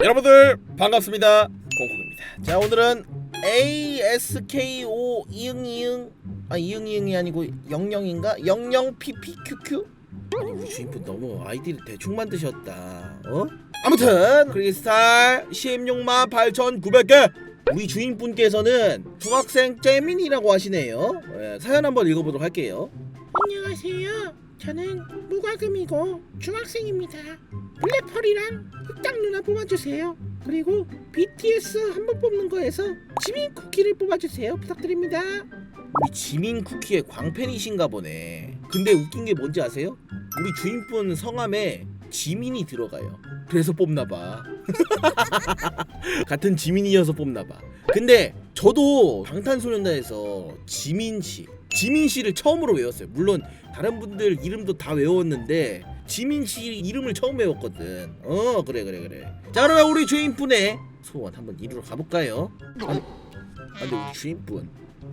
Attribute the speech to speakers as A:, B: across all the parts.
A: 여러분들 반갑습니다. 콩콩입니다. 자 오늘은 ASKO 이응 이응 아 이응 이응이 아니고 영영인가? 영영PPQQ? 아니 우리 주인분 너무 아이디를 대충 만드셨다. 어? 아무튼 크리스탈 16만 8,900개. 우리 주인분께서는 중학생 잼민이라고 하시네요. 예, 사연 한번 읽어보도록 할게요. 안녕하세요 저는 무과금이고 중학생입니다 블랙펄이랑 흑당 누나 뽑아주세요. 그리고 BTS 한 번 뽑는 거에서 지민 쿠키를 뽑아주세요. 부탁드립니다. 우리 지민 쿠키의 광팬이신가 보네. 근데 웃긴 게 뭔지 아세요? 우리 주인분 성함에 지민이 들어가요. 그래서 뽑나봐. 같은 지민이어서 뽑나봐. 근데 저도 방탄소년단에서 지민 씨, 지민 씨를 처음으로 외웠어요. 물론 다른 분들 이름도 다 외웠는데 지민 씨 이름을 처음 외웠거든. 어 그래 그래 그래. 자 그러면 우리 주인분의 소원 한번 이루러 가볼까요? 아니, 아, 근데 우리 주인분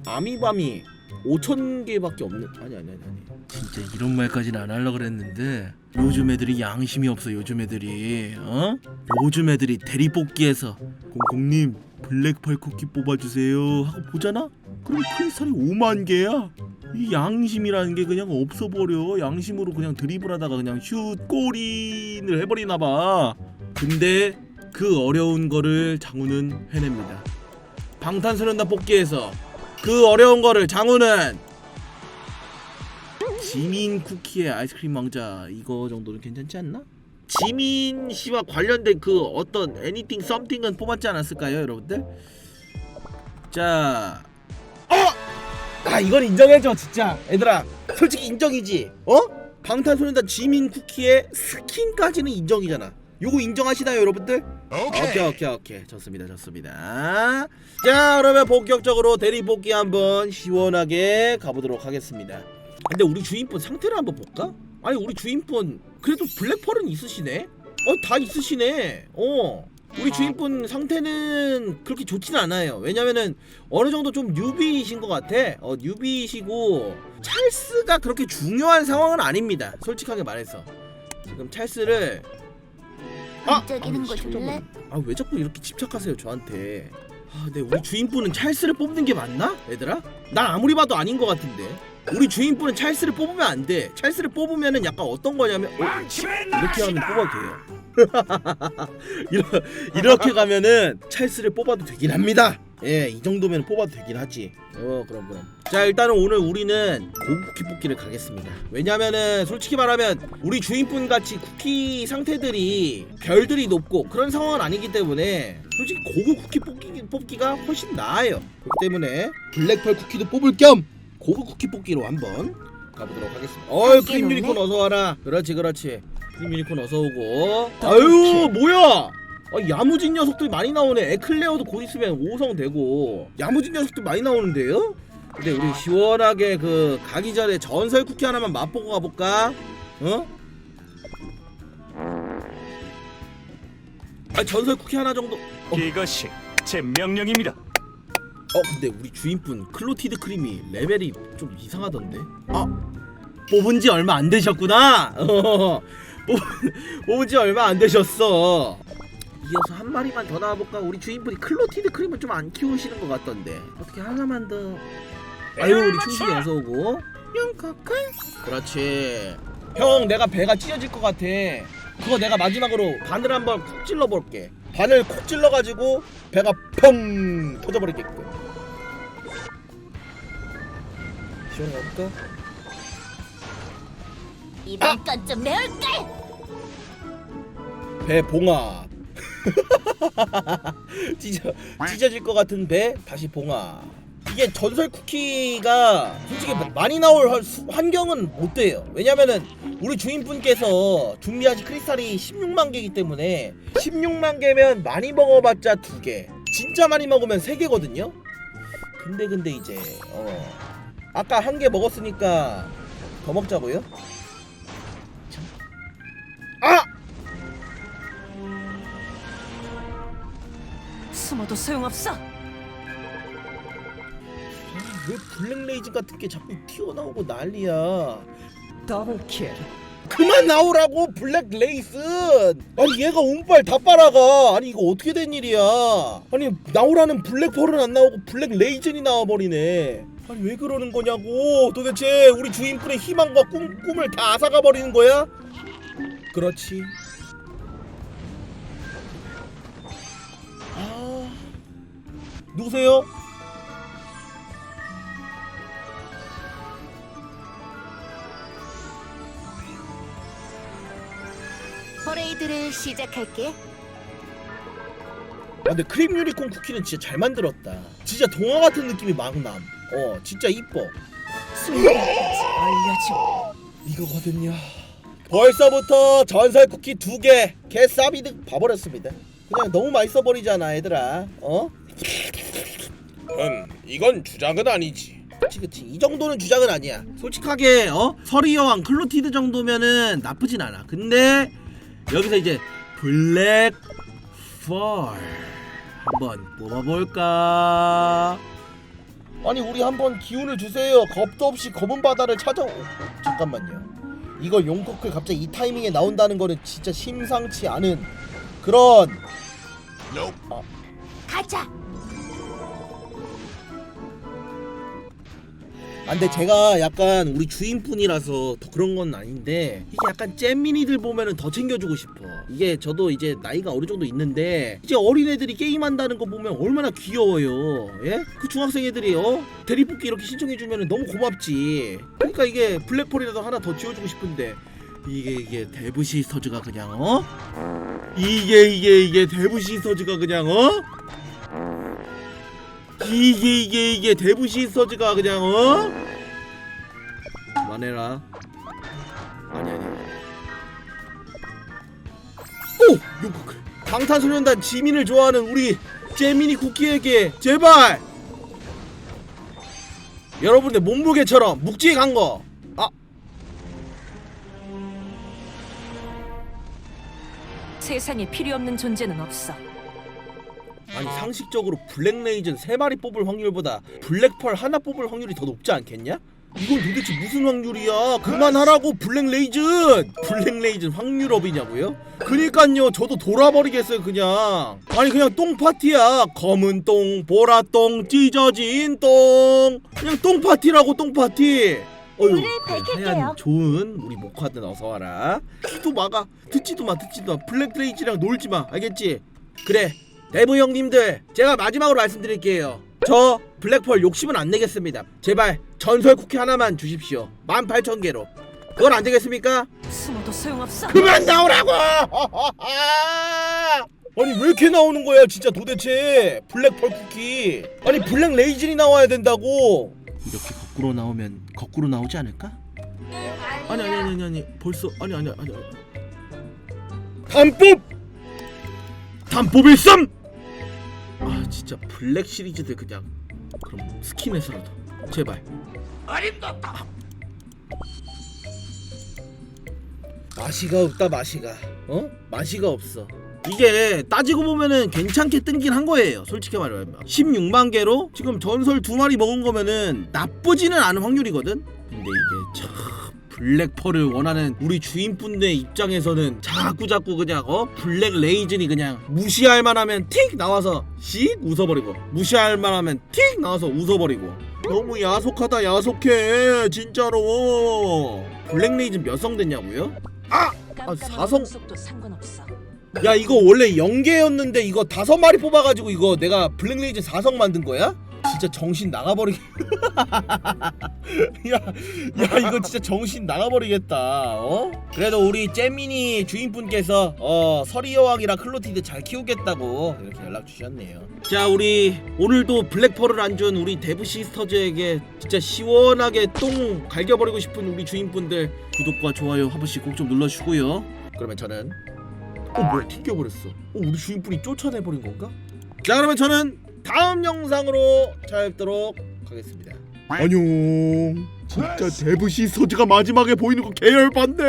A: 아미밤이 5천 개밖에 없는 아니 아니 아니 아니.
B: 진짜 이런 말까지는 안 하려고 그랬는데 요즘 애들이 양심이 없어 요즘 애들이 어? 요즘 애들이 대리 뽑기에서 공공님 블랙펄 쿠키 뽑아주세요 하고 보잖아? 그럼 크리스탈이 5만 개야 이 양심이라는 게 그냥 없어버려 양심으로 그냥 드리블하다가 그냥 슛 골인을 해버리나 봐 근데 그 어려운 거를 장우는 해냅니다 방탄소년단 뽑기에서 그 어려운 거를 장우는 지민 쿠키의 아이스크림 왕자 이거 정도는 괜찮지 않나? 지민 씨와 관련된 그 어떤 애니띵 썸띵은 뽑았지 않았을까요, 여러분들? 자, 어! 아 이건 인정해줘 진짜, 얘들아. 솔직히 인정이지, 어? 방탄소년단 지민 쿠키의 스킨까지는 인정이잖아. 요거 인정하시나요, 여러분들? 오케이 오케이 오케이 좋습니다 좋습니다 자 그러면 본격적으로 대리 뽑기 한번 시원하게 가보도록 하겠습니다 근데 우리 주인분 상태를 한번 볼까? 아니 우리 주인분 그래도 블랙펄은 있으시네 어다 있으시네 어 우리 주인분 상태는 그렇게 좋지는 않아요. 왜냐면은 어느 정도 좀 뉴비이신 것 같아. 어 뉴비이시고 찰스가 그렇게 중요한 상황은 아닙니다. 솔직하게 말해서. 지금 찰스를
C: 반짝이는 거
A: 아,
C: 줄래?
A: 아왜 자꾸 이렇게 집착하세요 저한테? 아 근데 우리 주인분은 찰스를 뽑는 게 맞나? 얘들아? 난 아무리 봐도 아닌 것 같은데. 우리 주인분은 찰스를 뽑으면 안 돼. 찰스를 뽑으면은 약간 어떤 거냐면 어, 이렇게 하면 뽑아도 돼요 이러, 이렇 게 가면은 찰스를 뽑아도 되긴 합니다. 예 이 정도면 뽑아도 되긴 하지. 어 그럼 그럼. 자 일단은 오늘 우리는 고급 쿠키 뽑기를 가겠습니다. 왜냐면은 솔직히 말하면 우리 주인분 같이 쿠키 상태들이 별들이 높고 그런 상황은 아니기 때문에 솔직히 고급 쿠키 뽑기, 뽑기가 훨씬 나아요. 그렇기 때문에 블랙펄 쿠키도 뽑을 겸 고급 쿠키 뽑기로 한번 가보도록 하겠습니다. 어이
C: 함께
A: 크림
C: 놀래?
A: 유니콘 어서 와라. 그렇지 그렇지 크림 유니콘 어서 오고 아유 뭐야 아, 야무진 녀석들 많이 나오네. 에클레어도 곧 있으면 5성 되고 야무진 녀석들 많이 나오는데요? 근데 우리 시원하게 그 가기 전에 전설 쿠키 하나만 맛보고 가볼까? 어? 아 전설 쿠키 하나 정도. 어,
D: 이것이 제 명령입니다.
A: 어 근데 우리 주인분 클로티드 크림이 레벨이 좀 이상하던데. 아 뽑은 지 얼마 안 되셨구나. 뽑은 지 얼마 안 되셨어. 이어서 한 마리만 더 나와볼까? 우리 주인분이 클로티드 크림을 좀 안 키우시는 것 같던데. 어떻게 하나만 더. 아유 우리 충신이 어서 오고. 영카카. 그렇지. 형 내가 배가 찢어질 것 같아. 그거 내가 마지막으로 바늘 한번 콕 찔러 볼게. 바늘 콕 찔러 가지고 배가 펑 터져버리게끔. 시원해 볼까?
C: 이번 건좀 매울걸?
A: 배 봉합. 찢어 찢어질 것 같은 배 다시 봉합. 이게 전설 쿠키가 솔직히 많이 나올 환경은 못 돼요. 왜냐면은 우리 주인분께서 준비하신 크리스탈이 16만 개이기 때문에 16만 개면 많이 먹어봤자 두 개. 진짜 많이 먹으면 세 개거든요. 근데 근데 이제 어 아까 한 개 먹었으니까 더 먹자고요?
C: 숨어도 소용없어.
A: 왜 블랙레이즈 같은 게 자꾸 튀어나오고 난리야?
E: 더블킬.
A: 그만 나오라고 블랙레이슨 아 아니 얘가 운빨 다 빨아가. 아니 이거 어떻게 된 일이야? 아니 나오라는 블랙펄은 안 나오고 블랙 레이즌이 나와버리네. 아니 왜 그러는 거냐고. 도대체 우리 주인분의 희망과 꿈, 꿈을 다 앗아가 버리는 거야? 그렇지 누구세요?
E: 퍼레이드를 시작할게.
A: 아, 근데 크림 유니콘 쿠키는 진짜 잘 만들었다. 진짜 동화 같은 느낌이 막 남. 어, 진짜 이뻐.
E: 순간까지 알려줘.
A: 이거거든요. 벌써부터 전설 쿠키 두 개, 개 싸비득 봐버렸습니다. 그냥 너무 맛있어 버리잖아, 얘들아. 어? 음, 이건 주작은 아니지. 그치 그치. 이 정도는 주작은 아니야. 솔직하게 어? 서리 여왕 클로티드 정도면은 나쁘진 않아. 근데 여기서 이제 블랙 펄 한번 뽑아볼까? 아니 우리 한번 기운을 주세요. 겁도 없이 검은 바다를 찾아 오, 잠깐만요. 이거 용커클 갑자기 이 타이밍에 나온다는 거는 진짜 심상치 않은 그런
E: 가자.
A: 아, 근데 제가 약간 우리 주인분이라서 더 그런 건 아닌데 이게 약간 잼민이들 보면은 더 챙겨주고 싶어 이게 저도 이제 나이가 어느 정도 있는데 이제 어린애들이 게임한다는 거 보면 얼마나 귀여워요 예? 그 중학생 애들이 어? 대리뽑기 이렇게 신청해주면 너무 고맙지 그러니까 이게 블랙펄이라도 하나 더 지워주고 싶은데 이게 이게 데브시스터즈가 그냥 어? 이게 이게 이게 데브시스터즈가 그냥 어? 이게 이게 이게 데브시스터즈가 그냥 어? 그만해라 아니 아니 오! 용커클 방탄소년단 지민을 좋아하는 우리 재민이 쿠키에게 제발 여러분들 몸무게처럼 묵직히 간거 아
E: 세상에 필요 없는 존재는 없어.
A: 아니 상식적으로 블랙 레이즌 3마리 뽑을 확률보다 블랙펄 하나 뽑을 확률이 더 높지 않겠냐? 이건 도대체 무슨 확률이야? 그만하라고 블랙 레이즌! 블랙 레이즌 확률업이냐고요? 그니깐요 저도 돌아버리겠어요 그냥 아니 그냥 똥 파티야 검은 똥 보라 똥 찢어진 똥 그냥 똥 파티라고 똥 파티 어휴. 하얀 좋은 우리 모카든 어서 와라 귀도 막아 듣지도 마 듣지도 마 블랙 레이즈랑 놀지 마 알겠지? 그래 대부 형님들 제가 마지막으로 말씀드릴게요. 저 블랙펄 욕심은 안 내겠습니다. 제발 전설 쿠키 하나만 주십시오. 18,000개로. 그건 안 되겠습니까?
E: 숨어도 소용없어.
A: 그만 나오라고! 아니 왜 이렇게 나오는 거야 진짜 도대체? 블랙펄 쿠키. 아니 블랙 레이즌이 나와야 된다고. 이렇게 거꾸로 나오면 거꾸로 나오지 않을까? 아니 아니 아니 아니, 아니. 벌써 아니 아니 아니. 단뽑! 단뽑 일삼 아 진짜 블랙 시리즈들 그냥 그럼 스킨에서라도. 제발. 맛이가 없다 맛이가. 어? 맛이가 없어. 이게 따지고 보면은 괜찮게 뜬긴 한 거예요 솔직히 말하면. 16만 개로 지금 전설 두 마리 먹은 거면은 나쁘지는 않은 확률이거든? 근데 이게 참 블랙펄을 원하는 우리 주인분들 입장에서는 자꾸 자꾸 그냥 어 블랙 레이즌이 그냥 무시할 만하면 틱 나와서 씩 웃어버리고 무시할 만하면 틱 나와서 웃어버리고 너무 야속하다 야속해 진짜로 블랙 레이즌 몇 성 됐냐고요? 아
E: 속도 상관없어.
A: 야 이거 원래 0개였는데 이거 다섯 마리 뽑아가지고 이거 내가 블랙레이즈 4성 만든 거야? 진짜 정신 나가버리 야, 야 이거 진짜 정신 나가버리겠다 어? 그래도 우리 잼민이 주인분께서 어 서리 여왕이랑 클로티드 잘 키우겠다고 이렇게 연락 주셨네요 자 우리 오늘도 블랙펄을 안 준 우리 데브 시스터즈에게 진짜 시원하게 똥 갈겨버리고 싶은 우리 주인분들 구독과 좋아요 한 번씩 꼭 좀 눌러주고요 그러면 저는 어 뭐야 튕겨버렸어 어 우리 주인분이 쫓아내버린 건가? 자 그러면 저는 다음 영상으로 찾아뵙도록 하겠습니다. 안녕. 진짜 데브시 서즈가 마지막에 보이는 거 계열 반대